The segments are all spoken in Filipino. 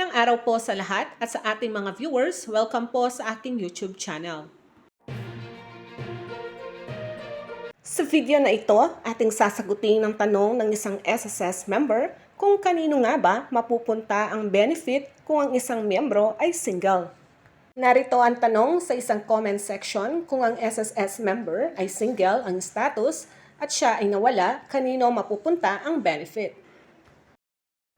Mapagpalang araw po sa lahat at sa ating mga viewers. Welcome po sa aking YouTube channel. Sa video na ito, ating sasagutin ang tanong ng isang SSS member kung kanino nga ba mapupunta ang benefit kung ang isang miyembro ay single. Narito ang tanong sa isang comment section kung ang SSS member ay single ang status at siya ay nawala, kanino mapupunta ang benefit.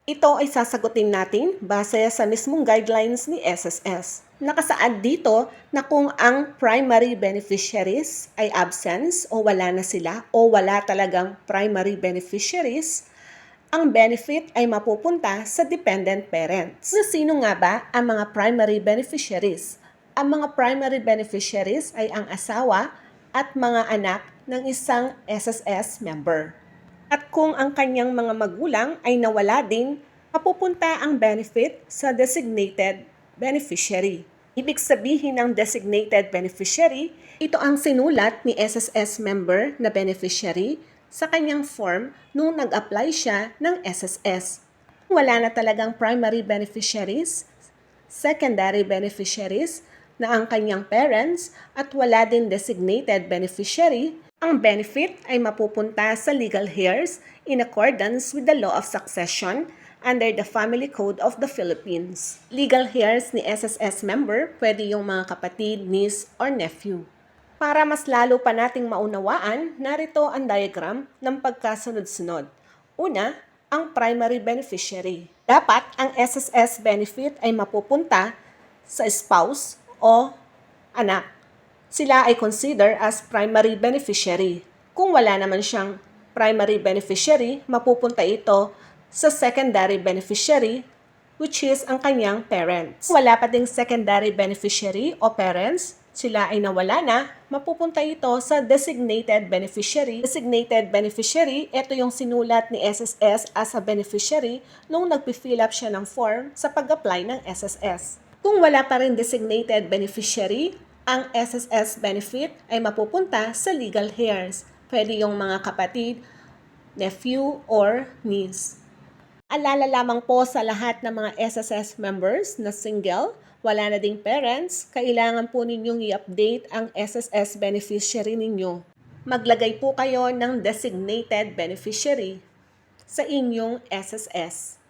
Ito ay sasagutin natin base sa mismong guidelines ni SSS. Nakasaad dito na kung ang primary beneficiaries ay absence o wala na sila o wala talagang primary beneficiaries, ang benefit ay mapupunta sa dependent parents. Na sino nga ba ang mga primary beneficiaries? Ang mga primary beneficiaries ay ang asawa at mga anak ng isang SSS member. At kung ang kanyang mga magulang ay nawala din, mapupunta ang benefit sa designated beneficiary. Ibig sabihin ng designated beneficiary, ito ang sinulat ni SSS member na beneficiary sa kanyang form nung nag-apply siya ng SSS. Wala na talagang primary beneficiaries, secondary beneficiaries na ang kanyang parents at wala din designated beneficiary, ang benefit ay mapupunta sa legal heirs in accordance with the law of succession under the Family Code of the Philippines. Legal heirs ni SSS member pwede yung mga kapatid, niece, or nephew. Para mas lalo pa nating maunawaan, narito ang diagram ng pagkasunod-sunod. Una, ang primary beneficiary. Dapat ang SSS benefit ay mapupunta sa spouse o anak sila ay consider as primary beneficiary. Kung wala naman siyang primary beneficiary, mapupunta ito sa secondary beneficiary which is ang kanyang parents. Wala pa ding secondary beneficiary o parents, sila ay nawala na, mapupunta ito sa designated beneficiary. Designated beneficiary, ito yung sinulat ni SSS as a beneficiary nung nagpi-fill up siya ng form sa pag-apply ng SSS. Kung wala pa rin designated beneficiary, ang SSS benefit ay mapupunta sa legal heirs. Pwede yung mga kapatid, nephew, or niece. Alala lamang po sa lahat ng mga SSS members na single, wala na ding parents, kailangan po ninyong i-update ang SSS beneficiary ninyo. Maglagay po kayo ng designated beneficiary sa inyong SSS.